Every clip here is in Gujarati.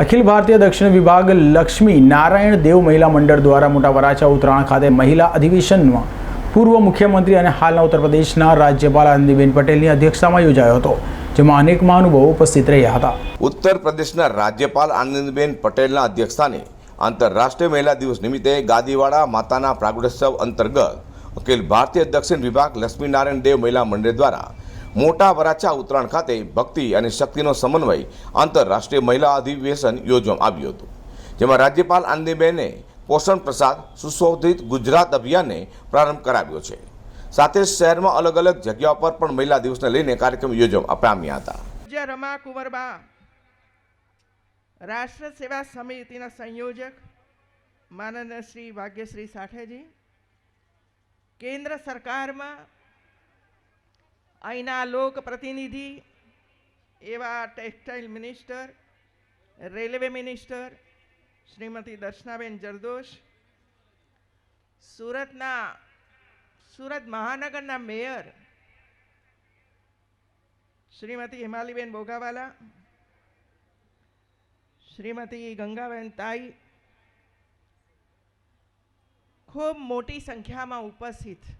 અખિલ ભારતીય દક્ષિણ વિભાગ લક્ષ્મી નારાયણ દેવ મહિલા મંડળ દ્વારા મોટા વરાછા ઉત્તરાયણ ખાતે મહિલા અધિવેશનમાં પૂર્વ મુખ્યમંત્રી અને હાલના ઉત્તર પ્રદેશના રાજ્યપાલ આનંદીબેન પટેલની અધ્યક્ષતામાં યોજાયો હતો, જેમાં અનેક મહાનુભાવો ઉપસ્થિત રહ્યા હતા. ઉત્તર પ્રદેશના રાજ્યપાલ આનંદીબેન પટેલના અધ્યક્ષસ્થાને આંતરરાષ્ટ્રીય મહિલા દિવસ નિમિત્તે ગાદીવાડા માતાના પ્રાગટ્યોત્સવ અંતર્ગત અખિલ ભારતીય દક્ષિણ વિભાગ લક્ષ્મીનારાયણ દેવ મહિલા મંડળ દ્વારા મોટા વરાછા ઉત્તરાયણ ખાતે ભક્તિ અને શક્તિનો સમન્વય આંતરરાષ્ટ્રીય મહિલા અધિવેશન યોજવામાં આવ્યું હતું. જેમાં રાજ્યપાલ આનંદીબેને પોષણ પ્રસાદ સુશોભિત ગુજરાત અભિયાનને પ્રારંભ કરાવ્યો છે. સાથે શહેરમાં અલગ અલગ જગ્યાઓ પર પણ મહિલા દિવસને લઈને કાર્યક્રમ યોજવામાં પામ્યા હતા. પૂજ્ય રમા કુંવરબા, રાષ્ટ્ર સેવા સમિતિના સંયોજક માનનીય શ્રી ભાગ્યશ્રી સાઠેજી, કેન્દ્ર સરકારમાં અહીંના લોક પ્રતિનિધિ, એવા textile minister, railway minister, Shrimati Darshanaben Jardosh, સુરતના, સુરત મહાનગરના મેયર, શ્રીમતી હિમાલીબેન બોગાવાલા, શ્રીમતી ગંગાબેન તાઈ, ખૂબ મોટી સંખ્યામાં ઉપસ્થિત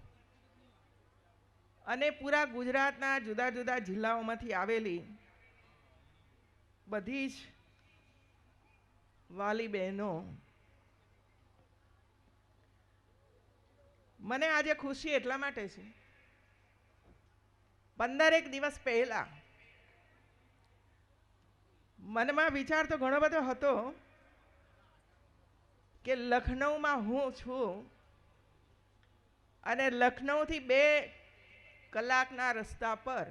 અને પૂરા ગુજરાતના જુદા જુદા જિલ્લાઓમાંથી આવેલી બધી જ વાલી બહેનો મને આજે ખુશી એટલા માટે છે. પંદરેક દિવસ પહેલા મનમાં વિચાર તો ઘણો બધો હતો કે લખનૌમાં હું છું અને લખનૌથી બે કલાકના રસ્તા પર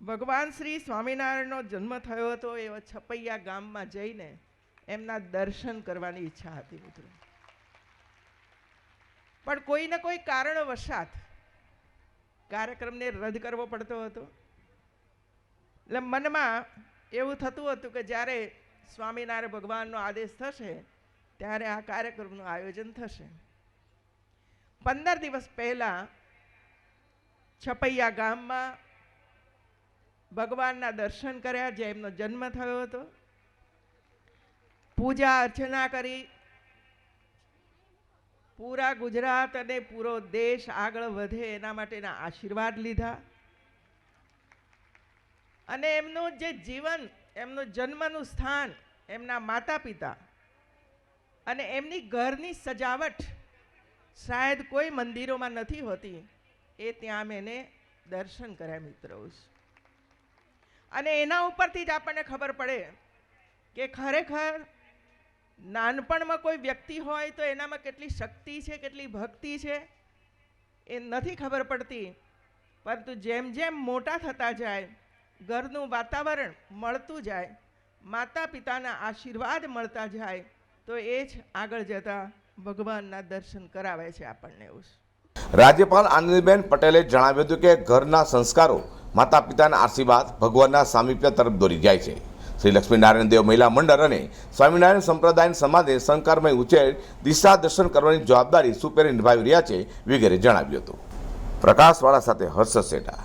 ભગવાન શ્રી સ્વામિનારાયણનો જન્મ થયો હતો એવા છપૈયા ગામમાં જઈને એમના દર્શન કરવાની ઈચ્છા હતી મિત્રો. પણ કોઈને કોઈ કારણવશાત કાર્યક્રમને રદ કરવો પડતો હતો. એટલે મનમાં એવું થતું હતું કે જ્યારે સ્વામિનારાયણ ભગવાનનો આદેશ થશે, ત્યારે આ કાર્યક્રમનું આયોજન થશે. પંદર દિવસ પહેલાં છપૈયા ગામમાં ભગવાનના દર્શન કર્યા જે એમનો જન્મ થયો હતો. પૂજા અર્ચના કરી. પૂરા ગુજરાત અને પૂરો દેશ આગળ વધે એના માટેના આશીર્વાદ લીધા. અને એમનું જે જીવન, એમનું જન્મનું સ્થાન એમના માતા પિતા અને એમની ઘરની સજાવટ શાયદ કોઈ મંદિરોમાં નથી હોતી, એ ત્યાં મેં દર્શન કર્યા મિત્રો. અને એના ઉપરથી જ આપણને ખબર પડે કે ખરેખર નાનપણમાં કોઈ વ્યક્તિ હોય તો એનામાં કેટલી શક્તિ છે, કેટલી ભક્તિ છે, એ નથી ખબર પડતી. પરંતુ જેમ જેમ મોટા થતા જાય, ઘરનું વાતાવરણ મળતું જાય માતા પિતાના આશીર્વાદ મળતા જાય, તો એ જ આગળ જતાં ભગવાનના દર્શન કરાવે છે આપણને એવું રાજ્યપાલ આનંદીબેન પટેલે જણાવ્યું હતું કે ઘરના સંસ્કારો માતા પિતાના આશીર્વાદ ભગવાનના સામીપ્ય તરફ દોરી જાય છે. શ્રી લક્ષ્મીનારાયણ દેવ મહિલા મંડળ અને સ્વામિનારાયણ સંપ્રદાય સમાજે સંકારમય ઉછેર દિશા દર્શન કરવાની જવાબદારી સુપેરે નિભાવી રહ્યા છે, વગેરે જણાવ્યું હતું. પ્રકાશવાળા સાથે હર્ષ સેઠા